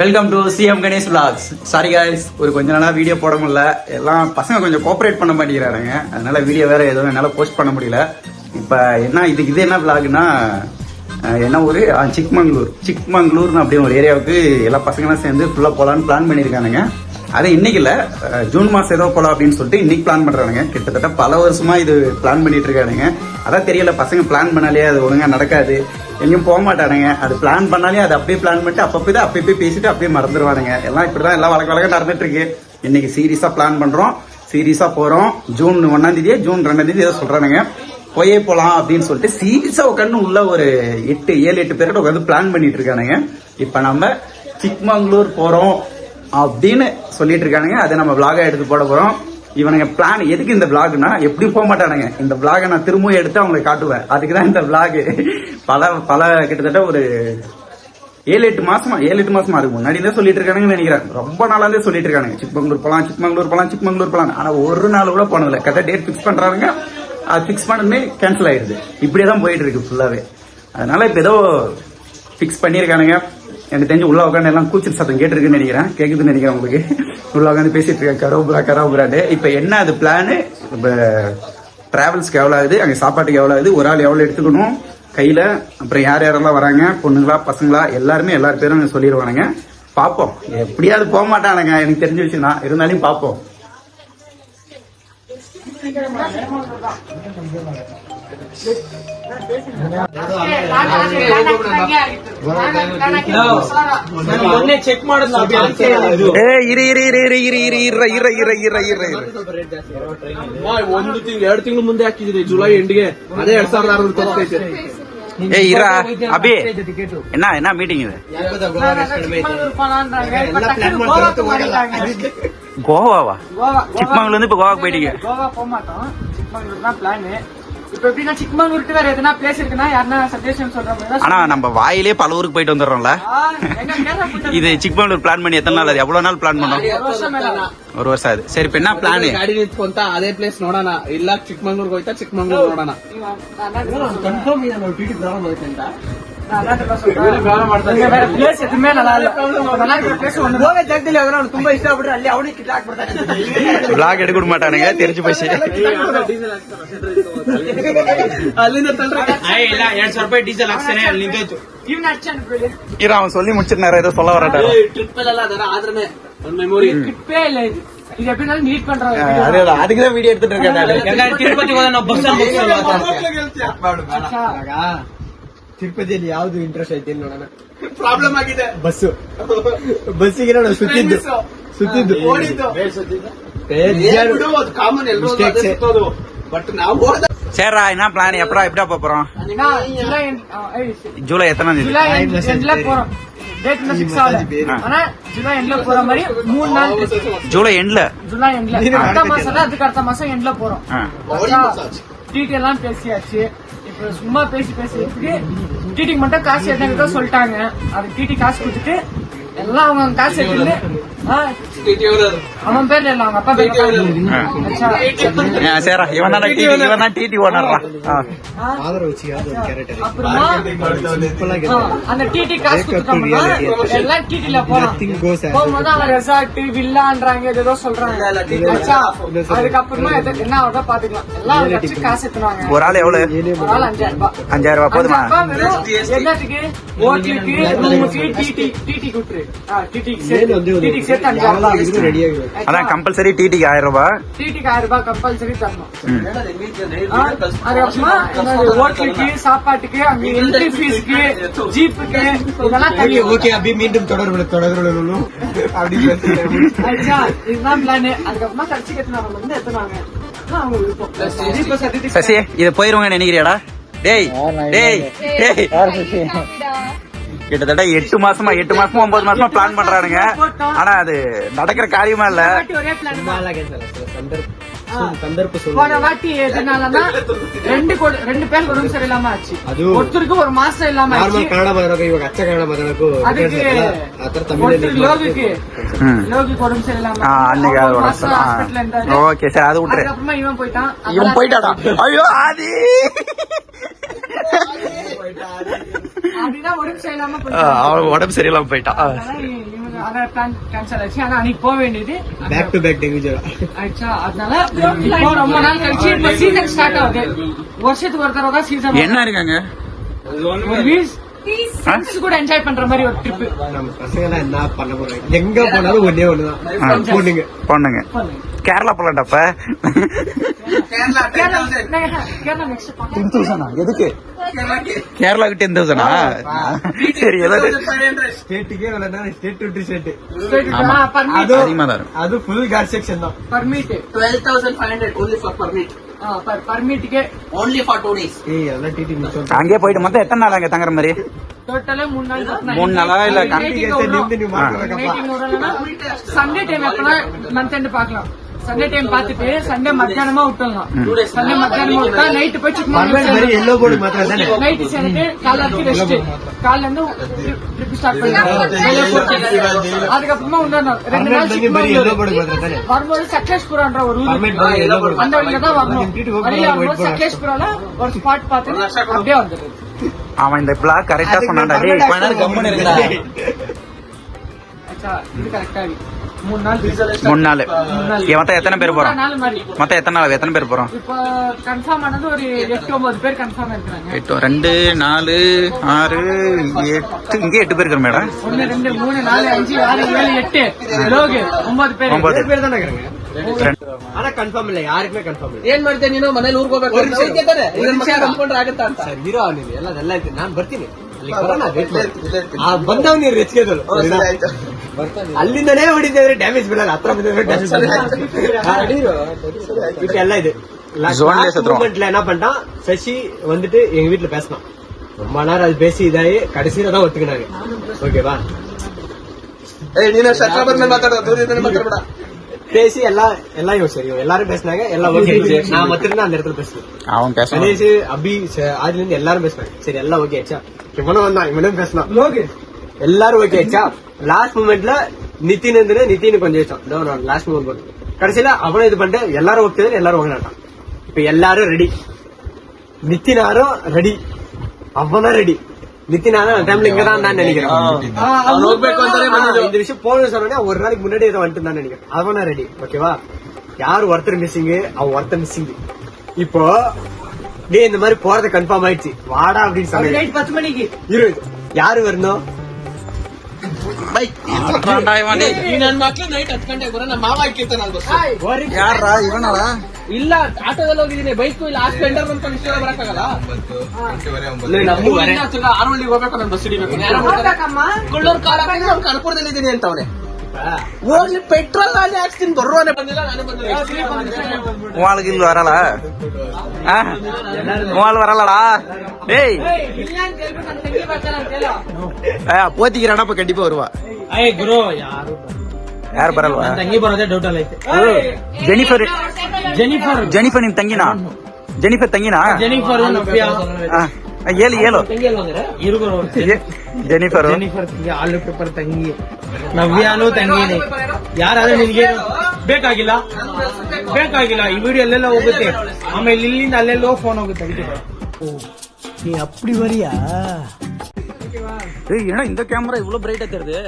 Welcome to CM Ganesh vlogs. Sorry guys ஒரு கொஞ்ச நாளாக வீடியோ போட முடியல. எல்லாம் பசங்க கொஞ்சம் கோஆப்ரேட் பண்ண மாட்டேங்கிறாங்க அதனால வீடியோ வேற எதுவும் என்னால் போஸ்ட் பண்ண முடியல. இப்போ என்ன இது இது என்ன vlogனா என்ன ஊர்? சிக்மங்களூர். சிக்மங்களூர்னு அப்படியே ஒரு ஏரியாவுக்கு எல்லா பசங்களும் சேர்ந்து ஃபுல்லாக போகலான்னு பிளான் பண்ணியிருக்கானுங்க. அது இன்னைக்கு இல்லை. ஜூன் மாதம் ஏதோ போல அப்படின்னு சொல்லிட்டு இன்னைக்கு பிளான் பண்ணுறானுங்க கிட்டத்தட்ட பல வருஷமா இது பிளான் பண்ணிட்டு இருக்கானுங்க. அதான் தெரியல பசங்க பிளான் பண்ணாலே அது ஒழுங்கா நடக்காது. எங்கேயும் போக மாட்டானுங்க. அது பிளான் பண்ணாலே அது அப்படியே பிளான் பண்ணிட்டு அப்பப்போ தான் அப்பப்போ பேசிட்டு அப்படியே மறந்துடுவானுங்க எல்லாம் இப்படிதான் எல்லாம் வழக்க வழக்க நடந்துட்டு இருக்கு. இன்னைக்கு சீரியஸா பிளான் பண்றோம். சீரியஸா போறோம். ஜூன் ஒன்னாம் தேதியே ஜூன் ரெண்டாம் தேதி ஏதோ சொல்றானுங்க. போயே போலாம் அப்படின்னு சொல்லிட்டு சீரியஸா உட்காந்து உள்ள ஒரு எட்டு ஏழு எட்டு பேர்கிட்ட உட்காந்து பிளான் பண்ணிட்டு இருக்கானுங்க. இப்ப நம்ம சிக்மங்களூர் போறோம். அப்படின்னு சொல்லிட்டு இருக்கானுங்க. அதை நம்ம விளாகா எடுத்து போட போறோம். இவனுங்க பிளான் எதுக்கு இந்த vlogனா எப்படி போக மாட்டானுங்க. இந்த vlog-அ நான் திரும்பவும் எடுத்து அவங்களுக்கு காட்டுவேன். அதுக்கு தான் இந்த vlog. பல பல கிட்டத்தட்ட ஒரு ஏழு எட்டு மாசமா ஏழு எட்டு மாசமா இருக்கு. முன்னாடி தான் சொல்லிட்டு இருக்கானுங்கன்னு நினைக்கிறேன். ரொம்ப நாளா இருந்தே சொல்லிட்டு இருக்கானுங்க. சிக்மங்களூர் போலாம் சிக்மங்களூர் போலாம் சிக்மங்களூர் போலாம் ஆனா ஒரு நாள் கூட போனதில்ல. கரெக்டாக டேட் ஃபிக்ஸ் பண்றாங்க அது ஃபிக்ஸ் பண்ணதுமே கேன்சல் ஆயிடுது. இப்படியே தான் போயிட்டு இருக்கு ஃபுல்லாவே அதனால இப்ப ஏதோ ஃபிக்ஸ் பண்ணியிருக்கானுங்க. எனக்கு தெரிஞ்சு உள்ள உட்காந்து எல்லாம் கூச்சல் சத்தம் கேட்டுருக்குன்னு நினைக்கிறேன். கேட்குதுன்னு நினைக்கிறேன் உங்களுக்கு. உள்ள உட்காந்து பேசிட்டு இருக்கேன். கரோபுரா கரோபுராண்டு இப்போ என்ன அது பிளானு இப்போ டிராவல்ஸ்க்கு எவ்வளோ ஆகுது? அங்கே சாப்பாட்டுக்கு எவ்வளோ ஆகுது? ஒரு ஆள் எவ்வளோ எடுத்துக்கணும்? கையில் அப்புறம் யார் யாரெல்லாம் வராங்க? பொண்ணுங்களா பசங்களா? எல்லாருமே எல்லார் பேரும் சொல்லிடுவானுங்க பார்ப்போம் எப்படியாவது போக மாட்டானுங்க. எனக்கு தெரிஞ்சு வச்சுனா இருந்தாலும் பார்ப்போம் ಚೆಕ್ ಮಾಡಿದ್ ನಾವು ಏ ಇರಿ ಇರಿ ಇರಿ ಇರಿ ಇರಿ ಇರಿ ಇರ ಇರ ಇರ ಇರ ಇರ ಇರ ಒಂದು ತಿಂಗಳು ಎರಡು ತಿಂಗಳು ಮುಂದೆ ಹಾಕಿದ್ರಿ ಜುಲೈ ಎಂಡ್ಗೆ ಅದೇ ಎರಡ್ ಸಾವಿರದ ಆರುನೂರ ತಲುಪೈತೆ ಏ ಇರ ಅಭಿ என்ன என்ன மீட்டிங் இது கோவாவா சிக்மங்களூர்ல இருந்து இப்ப கோவாக்கு போயிட்டீங்க கோவா போக மாட்டோம் சிக்மங்களூர் தான் பிளான் இப்ப எப்படின்னா சிக்மங்களூருக்கு வேற எதனா பிளேஸ் இருக்குன்னா யாருன்னா சஜஷன் சொல்ற மாதிரி தான் ஆனா நம்ம வாயிலே பல ஊருக்கு போயிட்டு வந்துடுறோம்ல ஆ, எங்க கேரளா போயிட்டு இது சிக்மங்களூர் பிளான் பண்ணி எத்தனை நாள் அது எவ்வளவு நாள் பிளான் பண்ணோம் ஒரு வருஷம் மேல ஒரு வருஷம் ஆகுது சரி இப்ப என்ன பிளான் ಗಾಡಿ ನಿಂತ್ಕೊಂತ ಅದೇ ಪ್ಲೇಸ್ ನೋಡೋಣ ಇಲ್ಲ ಚಿಕ್ಕಮಂಗ್ಳೂರ್ಗೆ ಹೋಯ್ತಾ ಚಿಕ್ಕಮಂಗ್ಳೂರ್ ನೋಡೋಣ ಕನ್ಫರ್ಮ್ ಇದೆ ನಾವು ಟಿಟಿ ಪ್ರಾರಂಭ ಆಯ್ತು ಅಂತ வேற பிளேஸ் எதுவுமே நல்லா இல்ல நல்லா இருக்கிற பிளேஸ் ஒண்ணு ಹೋಗೋ ಜಾಗದಲ್ಲಿ ಯಾವ್ದಾರ ಅವ್ನು ತುಂಬಾ ಇಷ್ಟ ಆಗ್ಬಿಟ್ರೆ ಅಲ್ಲಿ ಅವನಿಗೆ ಕಿಟ್ ಹಾಕ್ಬಿಡ್ತಾನೆ பிளாக் எடுக்க விட மாட்டானுங்க தெரிஞ்சு போச்சு ಅಲ್ಲಿಂದ ತಂದ್ರೆ ಇಲ್ಲ ಎರಡ್ ಸಾವಿರ ರೂಪಾಯಿ ಡೀಸೆಲ್ ಹಾಕ್ಸೇನೆ ಅಲ್ಲಿ ನಿಂತೋಯ್ತು ಇವ್ನ ಹಚ್ಚ ಅನ್ಕೊಳ್ಳಿ இரு அவன் சொல்லி முடிச்சிருந்தாரு ஏதோ சொல்ல வராட்டாரு ಟ್ರಿಪ್ ಅಲ್ಲೆಲ್ಲ ಅದರ ಆದ್ರೆ ಒಂದು ಮೆಮೊರಿ ட்ரிப்பே இல்ல இது இது எப்படினாலும் மீட் பண்றோம் அதே அதுக்குதான் வீடியோ எடுத்துட்டு இருக்கேன் நானு. ಯಾಕಂದ್ರೆ ತಿರುಪತಿ ಹೋದ ನಾವು ಬಸ್ ತಿರುಪತಿಯಲ್ಲಿ ಯಾವ್ದು ಇಂಟ್ರೆಸ್ಟ್ ಐತೆ ಇಲ್ಲಿ ನೋಡೋಣ ಪ್ರಾಬ್ಲಮ್ ಆಗಿದೆ ಬಸ್ಸು ಬಸ್ಸಿಗೆ ನಾವು ಸುತ್ತಿದ್ದು ಸುತ್ತಿದ್ದು ಓಡಿದ್ದು ಬೇಜಾರು. ಕಾಮನ್ ಎಲ್ಲರೂ Mistakes. ಸುತ್ತೋದು ಬಟ್ ನಾವು ಹೋದ சரிடா என்ன பிளான் எப்படா எப்படா போப் போறோம் ஜூலை end- ஆ, ஏய், ஜூலை எத்தனாம் தேதி ஜூலை end- endல போறோம் டேட் இன்னும் ஃபிக்ஸ் ஆகல ஆ. ஆனா ஜூலை எண்ட்ல போற மாதிரி மூணு நாள் ஜூலை எண்ட்ல ஜூலை எண்ட்ல அடுத்த மாசம் தான் அதுக்கு அடுத்த மாசம் எண்ட்ல போறோம் டிடி எல்லாம் பேசியாச்சு இப்ப சும்மா பேசி பேசுறதுக்கு டிடிக்கு மட்டும் காசு எடுத்துக்கிட்ட சொல்லிட்டாங்க. அது டிடி காசு கொடுத்துட்டு எல்லாம் அவங்க காசு எடுத்துட்டு அவன் ஏதோ சொல்றாங்க. அதுக்கப்புறமா ஒரு ஆள் எவ்வளவு? அஞ்சாயிரம் ரூபாய் அஞ்சாயிரம் ரூபாய் போதுமா? அதான் கம்பல்சரி டிடிக்கு ஆயிரம் ரூபாய் டிடிக்கு ஓகே அப்படி மீண்டும் தொடர்பு தொடர்பு போயிருவாங்க நினைக்கிறியாடா டேய் டேய் டேய் கிட்டத்தட்ட எட்டு மாசமா எட்டு மாசமா ஒன்பது மாசமா பிளான் பண்றானுங்க. ஆனா அது நடக்கிற காரியமா இல்ல. போன வாட்டி சரி அது விட்டுறேன் இவன் போயிட்டான். இவன் போயிட்டாடா ஐயோ ஆதி! உடம்பு சரியில்லாம ஆனா அன்னைக்கு போக வேண்டியது பேக் டு பேக் அதனால ரொம்ப நாள் கழிச்சு இப்ப சீசன் ஸ்டார்ட் ஆகுது. வருஷத்துக்கு ஒரு தடவை தான் சீசன் என்ன இருக்காங்க? கூட என்ஜாய் பண்ற மாதிரி ஒரு ட்ரிப் நம்ம பசங்க எல்லாம் என்ன பண்ண போறாங்க எங்க போனாலும் ஒன்னே ஒண்ணுதான் பொண்ணுங்க பொண்ணுங்க கேரளா போலாம்டாப்ப கேரளா கேரளா நெக்ஸ்ட் டென் தௌசண்டா எதுக்கு? கேரளாக்கு. டென் தௌசண்டா சரி ஸ்டேட்டுக்கே விளையாடா ஸ்டேட் டு ஸ்டேட் பர்மிட் அது அதிகமா தான். அது ஃபுல் கார் செக்ஷன் தான். Permit twelve thousand five hundred only for permit பர்மிட்டுக்கே only for two days ஏய் அதெல்லாம் டிடி மிச்சம் அங்கேயே போயிட்டு மொத்தம் எத்தனை நாள் அங்க தங்குற மாதிரி? டோட்டலா மூணு நாள் தான். மூணு நாளா இல்ல சண்டே டைம் எப்பனா மந்த் எண்ட் பாக்கலாம் சண்டே டைம் பாத்துட்டு சண்டே மத்தியானமா விட்டுலாம் சண்டே மத்தியானமா விட்டா நைட்டு போய் தானே? நைட்டு சேர்ந்துட்டு காலைல வரைக்கும் ரெஸ்ட் காலைல இருந்து ட்ரிப் ஸ்டார்ட் பண்ணிடுவோம் அதுக்கப்புறமா இன்னொரு ரெண்டு நாள் வரும்போது சக்லேஷ்புரான்ற ஒரு ஊர் அந்த வழியில தான் வரணும். வழியில வரும்போது wait சக்லேஷ்புரால ஒரு ஸ்பாட் பார்த்து அப்படியே வந்துடுது அவன் இந்த பிளாக் கரெக்டா சொன்னான்டா. டேய் கொஞ்ச நேரம் கம்முன்னு இருக்குடா ஆச்சா, இது கரெக்டா நாள் மூணு நாள் இங்க மொத்தம் எத்தனை பேர் போறோம் நாலு மாதிரி மொத்தம் எத்தனை நாள் எத்தனை பேர் போறோம் இப்போ கன்ஃபார்ம் ஆனது ஒரு எட்டு ஒன்பது பேர் கன்ஃபார்ம் இருக்கிறாங்க எட்டு ரெண்டு நாலு ஆறு எட்டு இங்கே எட்டு பேர் இருக்கிற மேடம் ஒன்னு ரெண்டு மூணு நாலு அஞ்சு ஆறு ஏழு எட்டு லோகு ஒன்பது பேர் ஒன்பது. ஏழு பேர் தானே இருக்கிறாங்க ஆனா கன்ஃபார்ம் இல்ல ಯಾರಿಗೂ ಕನ್ಫರ್ಮ್ ಇಲ್ಲ ಏನ್ ಮಾಡ್ತೇನೆ ನೀನು ಮನೇಲಿ ಊರ್ಗ್ ಹೋಗ್ಬೇಕು ಒಂದ್ ನಿಮಿಷ. ಅದಕ್ಕೆ ತಾನೆ ಇದನ್ನ ಮಕ್ಳು ನಂಬ್ಕೊಂಡ್ರೆ ಆಗತ್ತಾ ಅಂತ ಸರ್ ಹೀರೋ ನೀನು ಎಲ್ಲ ಎಲ್ಲ ಐತೆ ನಾನ್ ಬರ್ತೀನಿ ಅಲ್ಲಿ ಬರೋಣ wait ಮಾಡು. ಆ ಬಂದವ್ ನೀರು ರೆಚ್ಕೆದಳು ಅಲ್ಲಿಂದನೇ ಹೊಡಿತಿದ್ರೆ ಡ್ಯಾಮೇಜ್ ಬೀಳಲ್ಲ ಹತ್ರ ಬಂದಿದ್ರೆ ಡ್ಯಾಮೇಜ್ ಎಲ್ಲ இது Zone லயே செத்துருவான். மூமெண்ட்ல என்ன பண்ணிட்டான் சசி வந்துட்டு எங்க வீட்டுல பேசினான் ரொம்ப நேரம் அது பேசி இதாயி கடைசியில தான் ஒத்துக்கினாங்க ஓகேவா ಏ ನೀನು ಸಬ್ಸ್ಕ್ರೈಬರ್ ಮೇಲೆ ಮಾತಾಡೋ ದೂರದಿಂದ ಮಾತಾಡ್ಬೇಡ பேசி எல்லாம் எல்லாம் இவன் சரி இவன் எல்லாரும் பேசினாங்க எல்லாம் ஓகே நான் மட்டும் அந்த இடத்துல பேசுறேன் அவன் பேசணும் கணேஷ் அபி ச- ஆதில இருந்து எல்லாரும் பேசினாங்க சரி எல்லாம் ஓகே ஆச்சா இவனும் வந்தான் இவனும் பேசினான் எல்லாரும் ஓகே ஆச்சா லாஸ்ட் மூமெண்ட்ல நிதின் இருந்து நித்தின் கொஞ்சம் வச்சோம் லாஸ்ட் மூமெண்ட் கடைசியில அவனும் இது பண்ணிட்டு எல்லாரும் ஓகே எல்லாரும் ஓகே இப்ப எல்லாரும் ரெடி நித்தினாரும் ரெடி அவனும் ரெடி நித்தினாலும் அந்த டைம்ல இங்க தான் நினைக்கிறேன். இந்த விஷயம் போகணும்னு ஒரு நாளைக்கு முன்னாடி வந்துட்டு தான் நினைக்கிறேன். அவனா ரெடி ஓகேவா யார் ஒருத்தர் மிஸ்ஸிங்கு அவன் ஒருத்தர் மிஸ்ஸிங் இப்போ டேய் இந்த மாதிரி போறது கன்ஃபார்ம் ஆயிடுச்சு வாடா அப்படின்னு சொன்னேன் நைட் பத்து மணிக்கு இரு யாரு வரணும் சொல்றான்டா இவன் டேய். ಈ ನನ್ ಮಕ್ಳು ನೈಟ್ ಹತ್ತು ಗಂಟೆಗೆ ಬರೋ ನಮ್ಮ ಮಾವ ಹಾಕಿರ್ತಾನೆ ಅಲ್ಲಿ ಬಸ್ யாரா இவனாடா ಇಲ್ಲ ಆಟೋದಲ್ಲಿ ಹೋಗಿದ್ದೀನಿ ಬೈಕು ಇಲ್ಲ ಆ ಸ್ಪೆಂಡರ್ ಅನ್ಕೊಂಡು ಇಷ್ಟ ಬರಕ್ಕಾಗಲ್ಲ ನಮ್ಮ ವರೆ. ಆರೋಳಿಗೆ ಹೋಗ್ಬೇಕು ನಾನು ಬಸ್ ಹಿಡಿಬೇಕು ಕೊಳ್ಳೂರು ಕಾಲ ಅವ್ನು ಕನಕಪುರದಲ್ಲಿ ಇದ್ದೀನಿ ಅಂತ ಅವನೇ ಹೋಗ್ಲಿ ಪೆಟ್ರೋಲ್ ನಾನೇ ಹಾಕ್ಸ್ತೀನಿ ಬರುವಾನೆ ಬಂದಿಲ್ಲ ನಾನೇ ಬಂದಿಲ್ಲ உன் இல்ல வரல ஆ? உன் ஆள் வரலடா டேய் ಇಲ್ಲ ಅಂತ ಹೇಳ್ಬಿಟ್ಟು ನನ್ನ ತಂಗಿ ಬರ್ತಾಳೆ ಅಂತ ಹೇಳು ஆ, போத்திக்கிறானா அப்ப கண்டிப்பா வருவா ಅಯ್ಯ ಗುರು ಯಾರು யார் ಬರಲ್ವಾ ತಂಗಿ ಬರೋದೇ ಡೌಟ್ ಅಲ್ಲ ಐತೆ ஜெனிஃபர் ಜೆನಿಫರ್ ஜெனிஃபர் ನಿನ್ ತಂಗಿನಾ ಜೆನಿಫರ್ ತಂಗಿನಾ ಜೆನಿಫರ್ ನವ್ಯ ಆ, ಹೇಳು ಹೇಳು ತಂಗಿ ಅಲ್ಲ ಅಂದ್ರೆ ಇರು ಗುರು ಜೆ- ಜೆನಿಫರ್ ಜೆನಿಫರ್ ತಂಗಿ ಆಲು ಪೇಪರ್ ತಂಗಿ ನವ್ಯಾನು ತಂಗಿನೇ ಯಾರಾದ್ರೂ ನಿನ್ಗೆ ಬೇಕಾಗಿಲ್ಲ ಬೇಕಾಗಿಲ್ಲ ಈ ವಿಡಿಯೋ ಅಲ್ಲೆಲ್ಲ ಹೋಗುತ್ತೆ ಆಮೇಲೆ ಇಲ್ಲಿಂದ ಅಲ್ಲೆಲ್ಲೋ ಫೋನ್ ಹೋಗುತ್ತೆ ಅದಕ್ಕೆ ನೀ ಅಪ್ಪಡಿ ಬರಿಯಾ ஏய் ஏன்னா இந்த கேமரா இவ்வளவு பிரைட்டா தெரியுது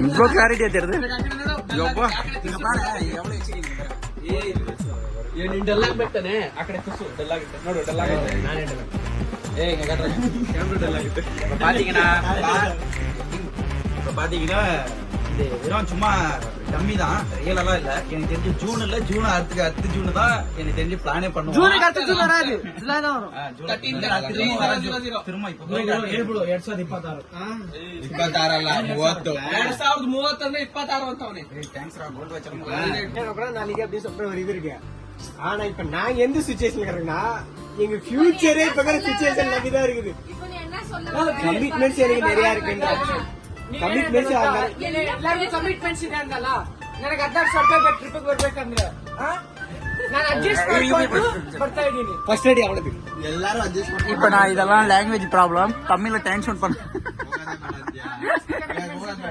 இவ்வளவு கிளாரிட்டியா தெரியுது ಯಪ್ಪಾ. இங்க பாரு, எவ்வளவு HD இங்க பாரு. ನೀನ್ ಡಲ್ ಆಗ್ಬೇಕಾನೆ ಆ ಕಡೆ ಕುಸು ಡಲ್ ಆಗುತ್ತೆ ನೋಡು ಡಲ್ ಆಗುತ್ತೆ ಏ ಕ್ಯಾಮ್ರಾ ಡಲ್ ಆಗುತ್ತೆ இப்ப பாத்தீங்கன்னா பா- இப்ப பாத்தீங்கன்னா இது வெறும் சும்மா டம்மி தான் ரியலெல்லாம் இல்ல எனக்கு தெரிஞ்சு ஜூன் இல்ல ஜூன் அடுத்து அடுத்த ஜூன் தான் எனக்கு தெரிஞ்சு பிளானே பண்ணுவோம் ஜூனுக்கு அடுத்த ஜூன் வராது ஜூலை தான் வரும் ஆ, ஜூன் திரும்ப வர- திரும்ப இப்ப ಹೇಳ್ಬಿಡು ಎರಡ್ ಸಾವಿರದ ಇಪ್ಪತ್ತಾರು ಇಪ್ಪತ್ತಾರಲ್ಲ ಮೂವತ್ತು ಎರಡ್ ಸಾವಿರದ ಮೂವತ್ತಂದ್ರೆ ಇಪ್ಪತ್ತಾರು ಅಂತ ಅವನೇ தேங்க்ஸ் ரா கோல்டு வச்சிருக்கோம் கூட நாளைக்கு அப்படி சொல்ற ஒரு இது இருக்கு ஆனா இப்ப நாங்க எந்த சுச்சுவேஷன்ல இருக்கிறோம்னா எங்க ஃபியூச்சரே இப்ப சுச்சுவேஷன் நம்பிதான் இருக்குது கமிட்மெண்ட்ஸ் எனக்கு நிறைய இருக்குன்ற ಕಮಿಟ್ಮೆಂಟ್ಸ್ ಎಲ್ಲರಿಗೂ ಕಮಿಟ್ಮೆಂಟ್ಸ್ ಇದೆ ಅಂದಲ್ಲ ನನಗೆ ಹದಿನಾರು ಸಾವಿರ ರೂಪಾಯಿ ಟ್ರಿಪ್ ಬರ್ಬೇಕಂದ್ರೆ ಆ? ನಾನು ಅಡ್ಜಸ್ಟ್ ಮಾಡ್ಕೊಂಡು ಬರ್ತಾ ಇದ್ದೀನಿ ಫಸ್ಟ್ ರೆಡಿ ಅವಳದು இப்ப நான் இதெல்லாம் லாங்குவேஜ் ப்ராப்ளம் தமிழ்ல டென்ஷன் பண்ண ಆ, ಆ.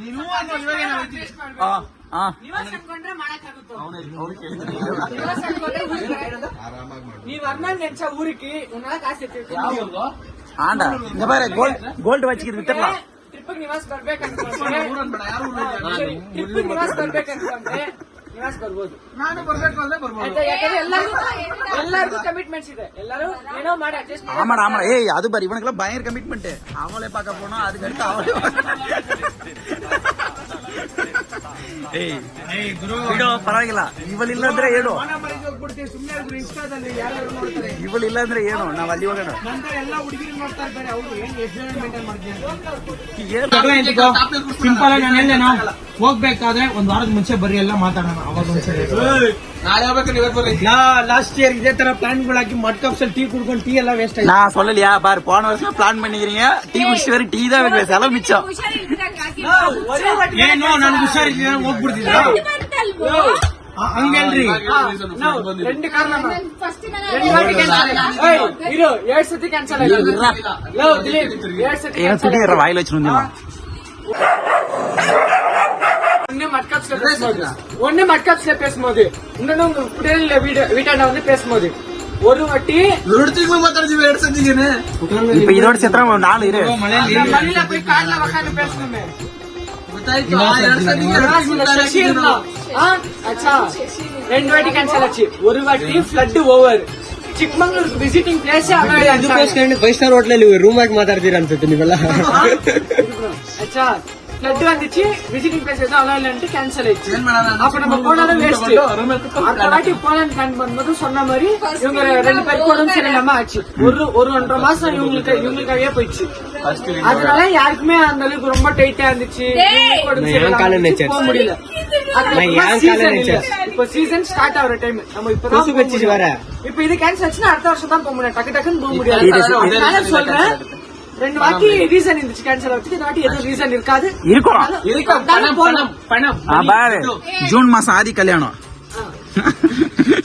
ನಿವಾಸ ಅನ್ಕೊಂಡ್ರೆ ಮಾಡಕ್ಕಾಗುತ್ತೆ ನಿವಾಸ ಅನ್ಕೊಂಡ್ರೆ ಊರಿಗೆ ಬರೋದು. ನೀವ್ ಅರ್ನಂಗ್ ನೆನ್ಸ ಊರಿಗೆ ಉನ್ನಾಗ ಕಾಸು ಎತ್ತಿರ್ತೀನಿ ஆண்டா இங்க பாரு கோல்ட் கோல்டு வச்சுக்கிட்டு வித்துடலாம் ಟ್ರಿಪ್ಪಿಗೆ ನಿವಾಸ್ ಬರ್ಬೇಕು ಅನ್ಕೊಂಡ್ರೆ ಸರಿ, ಟ್ರಿಪ್ಪಿಗೆ ನಿವಾಸ್ ಬರ್ಬೇಕು ಅನ್ಕೊಂಡ್ರೆ ನಿವಾಸ್ ಬರ್ಬೋದು ನಾನು ಬರ್ಬೇಕು ಅಂದ್ರೆ ಬರ್ಬೋದು ಆಯ್ತಾ? ಯಾಕಂದ್ರೆ ಎಲ್ಲರಿಗೂ ಎಲ್ಲರಿಗೂ ಕಮಿಟ್ಮೆಂಟ್ಸ್ ಇದೆ ಎಲ್ಲರೂ ಏನೋ ಮಾಡಿ ಅಡ್ಜಸ್ಟ್ ಮಾಡಿ ஆமாடா ஆமாடா ஏய் அது பாரு இவனுக்குலாம் பயங்கர கமிட்மெண்ட் அவளே பார்க்க போனோம் அதுக்கு அடுத்து அவளே ಏಯ್ ಬಿಡು ಪರವಾಗಿಲ್ಲ ಇವಳು ಇಲ್ಲಾಂದ್ರೆ ಏನು ಹೋಗ್ಬಿಡ್ತೀವಿ ಸುಮ್ಮನೆ ಇದ್ರು ಇನ್ಸ್ಟಾದಲ್ಲಿ ಯಾರು ನೋಡ್ತಾರೆ ಇವಳು ಇಲ್ಲಾಂದ್ರೆ ಏನು ನಾವ್ ಅಲ್ಲಿ ಹೋಗೋಣ ನಂತರ ಎಲ್ಲ ಹುಡುಗಿರು ನೋಡ್ತಾ ಇರ್ತಾರೆ ಅವ್ರು ಏನ್ ಎಷ್ಟು ಜನ ಮೇಂಟೈನ್ ಮಾಡ್ತೀನಿ ಏನು? ಸಿಂಪಲ್ ಆಗಿ ನಾನು ಹೇಳಿದೆ ನಾವು ಹೋಗ್ಬೇಕಾದ್ರೆ ಒಂದ್ ವಾರದ ಮುಂಚೆ ಬರ್ರಿ ಎಲ್ಲ ಮಾತಾಡೋಣ ಅವಾಗ ಒಂದ್ಸರಿ ನಾಳೆ ಹೋಗ್ಬೇಕು ನೀವೇ ಬರ್ರಿ லாஸ்ட் இயர் இதே தர பிளான் ஆக்கி மட் கப்ஸ் டீ குடுக்கும் டீ எல்லாம் வேஸ்ட் ஆயிடுச்சு நான் சொல்லலையா பாரு போன வருஷம் பிளான் பண்ணிக்கிறீங்க டீ குடிச்சு வரை டீ தான் வைக்கல செலவு மிச்சம் ಏನು ನನ್ಗೆ ಕಾಲೇಜ್ ಹೋಗ್ಬಿಡ್ತಿದ್ರ ಹಂಗಲ್ರಿ రెండు కారణం మీరు ఏడు సతి క్యాన్సల్ ఏడు వాయిల్ వచ్చింది ஒன்னே மட்கப் ஸ்டெப் பேசும்போது ஒன்னே மட்கப் ஸ்டெப் பேசும்போது இன்னொன்னு உங்க புடல வீட்டாண்ட வந்து பேசும்போது ஒரு வாட்டி ಎರಡು ತಿಂಗಳು ಮಾತಾಡ್ತೀವಿ ಎರಡು ಸತಿಗೆ ಇದோட சித்திரம் நாலு இரு மலையில போய் கார்ல உக்காந்து பேசணுமே ரெண்டு வாட்டி கேன்சல் ஆச்சு ஒரு வாட்டி flood over Chikmagalur visiting place ಅದಕ್ಕೋಸ್ಕರ ಫೈವ್ ಸ್ಟಾರ್ ಹೋಟ್ಲಲ್ಲಿ ರೂಮ್ ಆಗಿ ಮಾತಾಡ್ತೀರಾ ಅನ್ಸುತ್ತೆ ನೀವೆಲ್ಲ அச்சா ஃப்ளட் வந்துச்சு விசிட்டிங் பிளேஸ் எதுவும் அலோ இல்லைன்ட்டு கேன்சல் ஆயிடுச்சு. அப்ப நம்ம போனாலும் வேஸ்ட் அடுத்த வாட்டி பிளான் பண்ணும்போது சொன்ன மாதிரி இவங்க ரெண்டு பேர் சரி சரியில்லாம ஆச்சு. ஒரு ஒரு ஒன்றரை மாசம் இவங்களுக்கு இவங்களுக்காகவே போயிடுச்சு. அதனால யாருக்குமே அந்த அளவுக்கு ரொம்ப டைட்டா இருந்துச்சு. போக முடியல. இப்போ சீசன் ஸ்டார்ட் ஆகுற டைம் நம்ம இப்பதான் இப்ப இது கேன்சல் ஆச்சுன்னா அடுத்த வருஷம் தான் போக முடியும். டக்கு டக்குன்னு போக முடியாது. சொல்றேன். ரெண்டு வாட்டி ரீசன் இருந்துச்சு கேன்சல் ஆச்சு இந்த வாட்டி எதுவும் ரீசன் இருக்காது. இருக்கும் இருக்கும் பணம் பணம் பணம். பாரு. ஜூன் மாசம் ஆதி கல்யாணம்.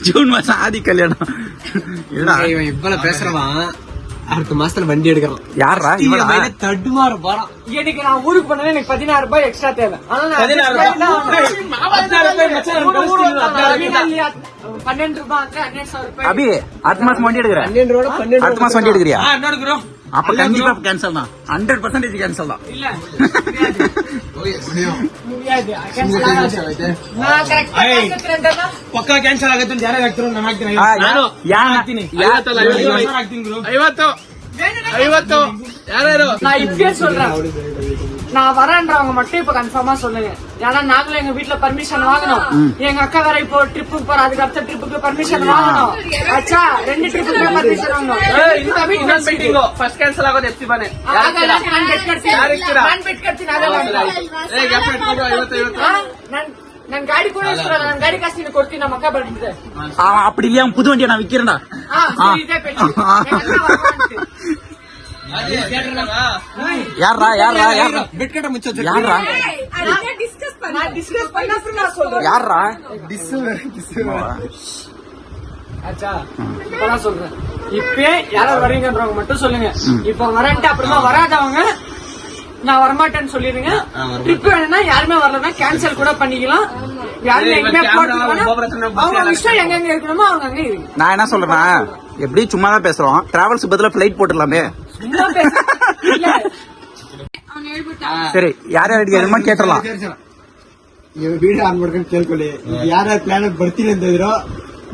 ஜூன் மாசம் ஆதி கல்யாணம். இவன் இவ்வளவு பேசுறவன். அடுத்த மாசத்துல வண்டி எடுக்கிறான். யாரா இவளா? தடுமாற போறான். எனக்கு நான் ஊருக்கு போனா எனக்கு பதினாறு ரூபாய் எக்ஸ்ட்ரா தேவை? பன்னெண்டு ரூபாய் அபி அடுத்த மாசம் வண்டி எடுக்கிற? பன்னெண்டு ரூபா பன்னெண்டு அடுத்த மாசம் வண்டி எடுக்கிறியா? ஆ நோடுக்குறோம் அப்ப கண்டிப்பா கேன்சல் தான் ஹண்ட்ரட் பர்சன்டேஜ் கேன்சல் தான் இல்ல முடியாது cancel ஆகாது. நான் correct ஆ ஐய். காசு ತಗೊಂಡೇನಾ? ಪಕ್ಕ ಕ್ಯಾನ್ಸಲ್ ಆಗತ್ತೆ ಅಂತ ಯಾರು ಹಾಕ್ತಿರೋ ನಾನು ಹಾಕ್ತೀನಿ ಆ, ಯಾ- ನಾನು ಯಾ- ಹಾಕ್ತೀನಿ ಯಾ- ಐವತ್ತಲ್ಲ, ಐವತ್ತು ಸಾವಿರ ಹಾಕ್ತೀನಿ ಗುರು. ಐವತ್ತು ಐವತ್ತು ಯಾರ್ಯಾರು நான் இப்பயே சொல்றேன் நான் வரேன்றவங்க மட்டும் இப்ப கன்ஃபார்மா சொல்லுங்க ஏன்னா நாங்களும் எங்க வீட்ல பர்மிஷன் வாங்கணும் எங்க அக்கா வேற இப்போ ட்ரிப்புக்கு போற அதுக்கு அடுத்த ட்ரிப்புக்கு பர்மிஷன் வாங்கணும் அச்சா ரெண்டு ட்ரிப்புக்கு பர்மிஷன் வாங்கணும் ಇನ್ನೊಂದು ಇನ್ನೊಂದು ಮೀಟಿಂಗ್ ಫಸ್ಟ್ ಕ್ಯಾನ್ಸಲ್ ಆಗೋದು ಎಫ್ ಸಿ ಬಾನೆ ಆಗಲ್ಲ, ನಾನ್ ಬೆಟ್ ಕಟ್ತೀನಿ. ಯಾರ್ ಇರ್ತೀರಾ? ನಾನ್ ಬೆಟ್ ಕಟ್ತೀನಿ, ಆಗಲ್ಲ ಅಂತ. ಏ ಗ್ಯಾಪ್ ಇಟ್ಕೊಂಡು ಐವತ್ತು ಐವತ್ತು ಆ, ನನ್ ನನ್ ಗಾಡಿ ಕೂಡ ಇಸ್ಕೊಳಲ್ಲ, ನನ್ ಗಾಡಿ ಕಾಸು ನಿನಗೆ ಕೊಡ್ತೀನಿ ನಮ್ಮ ಅಕ್ಕ ಬರ್ತಿದೆ அவன் அப்படி இல்லையா அவன் புது வண்டியை நான் விக்கிறேன்டா யாரா யாரா யாரா பிட்கட்ட முச்ச யாரா டிஸ்கஸ் பண்ண? டிஸ்கஸ் பண்ண அப்புறம் நான் சொல்றேன். யாரா டிஸ் டிஸ் அச்சா சொல்றேன். இப்ப யாரோ வரீங்கன்றவங்க மட்டும் சொல்லுங்க. இப்ப வரட்டு அப்புறமா வராதவங்க நான் வரமாட்டேன்னு சொல்லிருங்க ட்ரிப் வேணும்னா யாருமே வரலன்னா கேன்சல் கூட பண்ணிக்கலாம். யாருமே எங்கேயுமே அவங்க இஷ்டம் எங்க இருக்கணுமோ அவங்க அங்க நான் என்ன சொல்றேன் எப்படி சும்மா தான் பேசுறோம் டிராவல்ஸ் பதிலாக ஃபிளைட் போட்டுடலாமே. சும்மா பேச இல்ல. சரி யார் யாருக்கு எதுமா கேட்டுடலாம் ವಿಡಿಯೋ ಆನ್ ಮಾಡ್ಕೊಂಡು ಕೇಳ್ಕೊಳ್ಳಿ ಯಾರ್ಯಾರು ಪ್ಲಾನ್ ಬರ್ತೀನಿ ಅಂತ ಇದ್ರೋ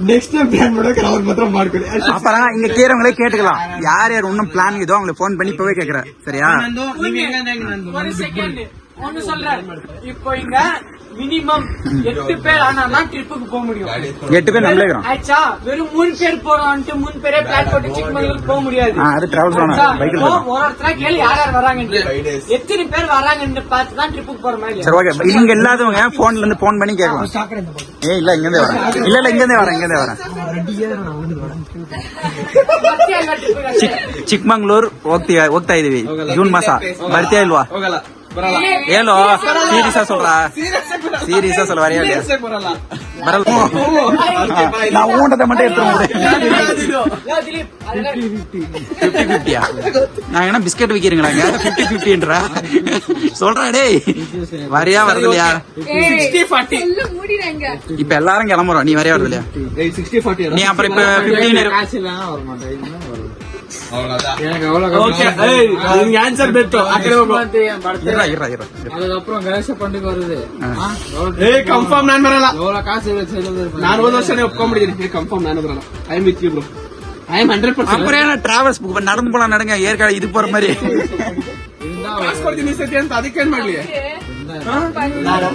ನೆಕ್ಸ್ಟ್ ಟೈಮ್ ಪ್ಲಾನ್ ಮಾಡೋಕೆ ಅವ್ರ ಮಾತ್ರ ಮಾಡ್ಕೊಳ್ಳಿ ಅಷ್ಟೇ. அப்புறம் இங்க கேறவங்களே கேட்டுக்கலாம் யார் யார் இன்னும் பிளான் இதோ அவங்களை போன் பண்ணி இப்பவே கேக்குறேன் சரியா ನಂದು ನೀವ್ ಹೆಂಗಂದ್ರೆ ನಂದು ஒரு செகண்ட் ஒண்ணு சொல்றேன் இப்போ இங்க மினிமம் எட்டு பேர் ஆனாதான் ட்ரிப்புக்கு போக முடியும் எட்டு பேர் நம்மளே இருக்கிறோம் ஆச்சா வெறும் மூணு பேர் போறோம்ட்டு மூணு பேரே பிளான் போட்டு சிக்மங்களூருக்கு போக முடியாது ஆ, அது travels வேணாம். ஆச்சா, bike ல இப்போ போகலாம். ஒரு ஒருத்தரா கேள்வி யார் யார் வராங்கன்னு எத்தனை பேர் வராங்கன்னு பார்த்து தான் ட்ரிப்புக்கு போற மாதிரி சரி ஓகே இங்க இல்லாதவங்க போன்ல இருந்து போன் பண்ணி கேட்கலாம் ಸಾಕಡೆ ಅಂತ ಬಂದು. ஏய் இல்ல இங்க இருந்தே வரேன் இல்ல இல்ல இங்க இருந்தே வரேன் இங்க இருந்தே வரேன் ಬರ್ತೀಯ ಅಲ್ವಾ trip ಗೆ? ಚಿಕ್ ಚಿಕ್ಕಮಂಗ್ಳೂರ್ ಹೋಗ್ತೀವಿ ಹೋಗ್ತಾ ಇದೀವಿ ಜೂನ್ ಮಾಸ ಬರ್ತೀಯ ಇಲ್ವಾ ஏனோ சீரியஸா சொல்றா சீரியஸா சொல்ல வரையா நான் ஊண்டதை மட்டும் எடுத்துருவோம் நான் என்ன பிஸ்கெட் விக்கிறீங்களாங்க பிப்டி பிப்டின்றா சொல்றா டேய் வரையா வரது இல்லையா இப்ப கிளம்புறோம் நீ வரையா வரது நீ அப்புறம் இப்ப பிப்டின்னு ஒரு வருஷம் அப்புறம் டிராவல்ஸ் நடந்து போலாம் நடங்க ஏற்காடு இது போற மாதிரி ಕೊಡ್ತೀನಿ ಈ ಸತಿ ಅಂತ ಅದಕ್ಕೆ ಏನ್ ಮಾಡ್ಲಿ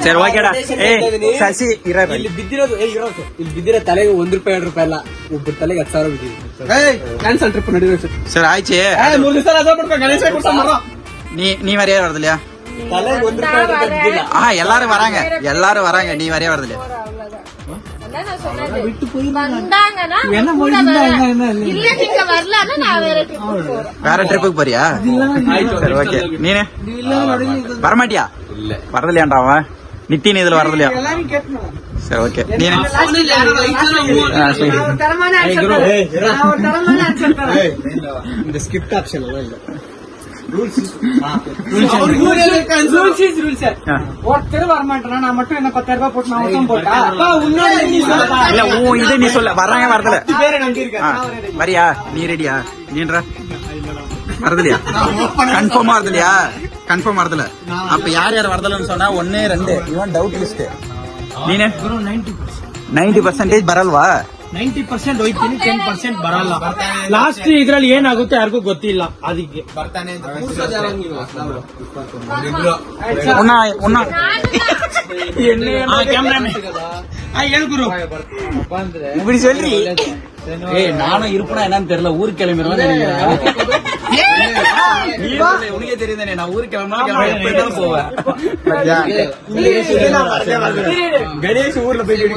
சரி ஓகேடா ஏய் சசி இரு ಇಲ್ಲಿ ಬಿದ್ದಿರೋದು ಏ ಇರೋದು ಇಲ್ಲಿ ಬಿದ್ದಿರೋ ತಲೆಗೆ ಒಂದ್ ರೂಪಾಯಿ ಎರಡು ರೂಪಾಯಿ ಅಲ್ಲ ಒಬ್ಬರ ತಲೆಗೆ ಹತ್ತು ಸಾವಿರ ಬಿದ್ದಿದೆ ಏಯ್ ಕ್ಯಾನ್ಸಲ್ ಟ್ರಿಪ್ ನಡೀರೋ சரி ஆயிடுச்சு ಏ ಮೂರ್ ದಿವಸ ರಜಾ ಬಿಡ್ಕೊ ಗಣೇಶ ಕೊಡ್ಸೋ நீ நீ வரையா வரது இல்லையா ತಲೆಗೆ ಒಂದ್ ರೂಪಾಯಿ ಎರಡು ರೂಪಾಯಿ ಬಿದ್ದಿಲ್ಲ ஆ எல்லாரும் வராங்க எல்லாரும் வராங்க நீ வரையா வரது அதான் நான் சொன்னது. வந்தாங்கன்னா. இல்ல நீங்க வரலன்னா நான் வேற trip போறேன். வேற ட்ரிப்புக்கு போறியா? சரி ஓகே நீனு? வரமாட்டியா? வரது இல்லையாண்டா அவன்? நித்தின் இதுல சரி ஓகே தரேன். இந்த ஸ்கிப்ட் ஆப்ஷன் எல்லாம் இல்ல. ஒருத்தர் இதை நீ சொல்ல வர்றாங்க வரதுல. வரியா? நீ ரெடியா நீன்ற வரதுலையா கன்ஃபார்மா வரதுலையா கன்ஃபார்ம் வரதுல அப்ப யார் யார் வரதுலன்னு சொன்னா ஒன்னு ரெண்டு. இவன் டவுட் லிஸ்ட் நீனே நைன்டி பர்சன்டேஜ் வரல்வா ನೈಂಟಿ ಪರ್ಸೆಂಟ್ ಹೋಯ್ತೀನಿ ಟೆನ್ ಪರ್ಸೆಂಟ್ ಬರಲ್ಲ ಲಾಸ್ಟ್ ಇದ್ರಲ್ಲಿ ಏನಾಗುತ್ತೆ ಯಾರಿಗೂ ಗೊತ್ತಿಲ್ಲ ಅದಕ್ಕೆ ಉನ್ನ ಉನ್ನ ಹೇಳ್ಗುರು இப்படி சொல்றி ஏய் நானும் இருப்பனா என்னன்னு தெரியல ஊருக்கு கிளம்பிடுவேன் உனக்கே தெரியுது நான் ஊருக்கு கிளம்புனா போவேன். ஊர்ல போய் வீடு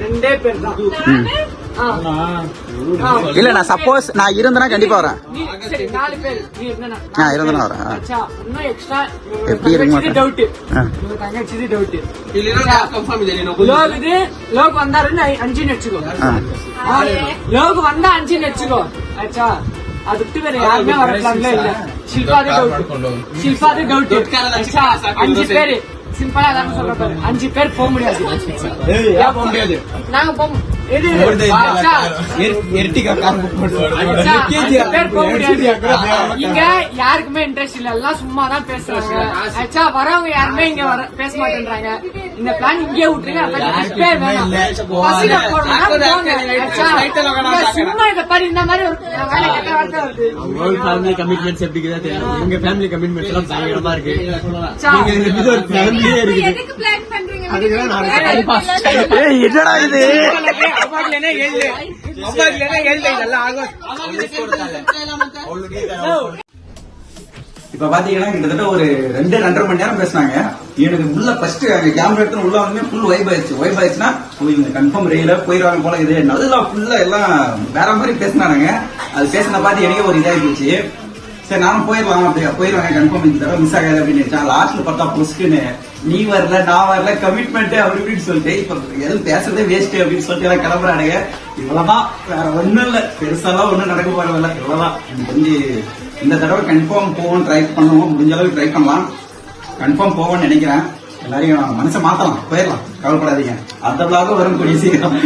ரெண்டே பேர் தான். இல்ல நான் சப்போஸ் நான் இருந்தனா கண்டிப்பா வரேன். நான் இருந்தனா வரேன். எப்படி இருக்க மாட்டேன்? லோக் வந்தாருன்னு அஞ்சு நடிச்சுக்கோ லோக் வந்தா அஞ்சு நடிச்சுக்கோ ஆச்சா அது விட்டு வேற யாருமே வர பிளான்ல இல்ல. ஷில்பாது டவுட் ஷில்பாது டவுட் அஞ்சு பேரு. அஞ்சு பேர் போக முடியாது. நாங்க போக இங்க யாருக்குமே இன்ட்ரெஸ்ட் இல்ல. எல்லாம் சும்மா தான் பேசுறாங்க. ஆச்சா வரவங்க யாருமே இங்க வர பேச மாட்டேன்றாங்க. இந்த பிளான் இங்கே விட்டுருங்க சும்மா இத பாரு இந்த மாதிரி ஒரு வேலை கெட்ட வார்த்தை வருது. உங்க ஃபேமிலி கமிட்மெண்ட்ஸ் எப்படி இருக்குதா தெரியும். எங்க ஃபேமிலி கமிட்மெண்ட்ஸ் எல்லாம் பயங்கரமா இருக்கு. நீங்க இந்த பிளான் பண்றீங்க? என்னடா இது? இப்ப பாத்தீங்கன்னா கிட்டத்தட்ட ஒரு ரெண்டு ரெண்டரை மணி நேரம் பேசினாங்க. எனக்கு உள்ள ஃபர்ஸ்ட் கேமரா எடுத்து உள்ள வந்து ஃபுல் வைப் ஆயிடுச்சு. வைப் ஆயிடுச்சுன்னா இவங்க கன்ஃபார்ம் ரெயில போயிடுவாங்க போல இது நல்லா ஃபுல்லா எல்லாம் வேற மாதிரி பேசினானுங்க. அது பேசின பார்த்து எனக்கே ஒரு இதாகி சரி நானும் போயிடலாம் அப்படியா? போயிடுவாங்க கன்ஃபார்ம் இந்த தடவை மிஸ் ஆகாது அப்படின்னு நினைச்சேன். லாஸ்ட்ல பார்த்தா பொஸ்க்குன்னு நீ வரல நான் வரல கமிட்மெண்ட் அப்படி இப்படின்னு சொல்லிட்டு இப்ப எதுவும் பேசுறதே வேஸ்ட் அப்படின்னு சொல்லிட்டு எல்லாம் கிளம்புறானுங்க. இவ்வளவுதான். வேற ஒண்ணும் இல்ல. பெருசாலாம் ஒண்ணும் நடக்க போறதில்ல இவ்வளவுதான். எனக்கு வந்து இந்த தடவை கன்ஃபார்ம் போவோம் ட்ரை பண்ணுவோம் முடிஞ்ச அளவுக்கு ட்ரை பண்ணலாம். கன்ஃபார்ம் போவோம்னு நினைக்கிறேன். எல்லாரையும் மனசை மாத்தலாம். போயிடலாம். கவலைப்படாதீங்க. அந்த பிளாக வரும் கூடிய சீக்கிரம்.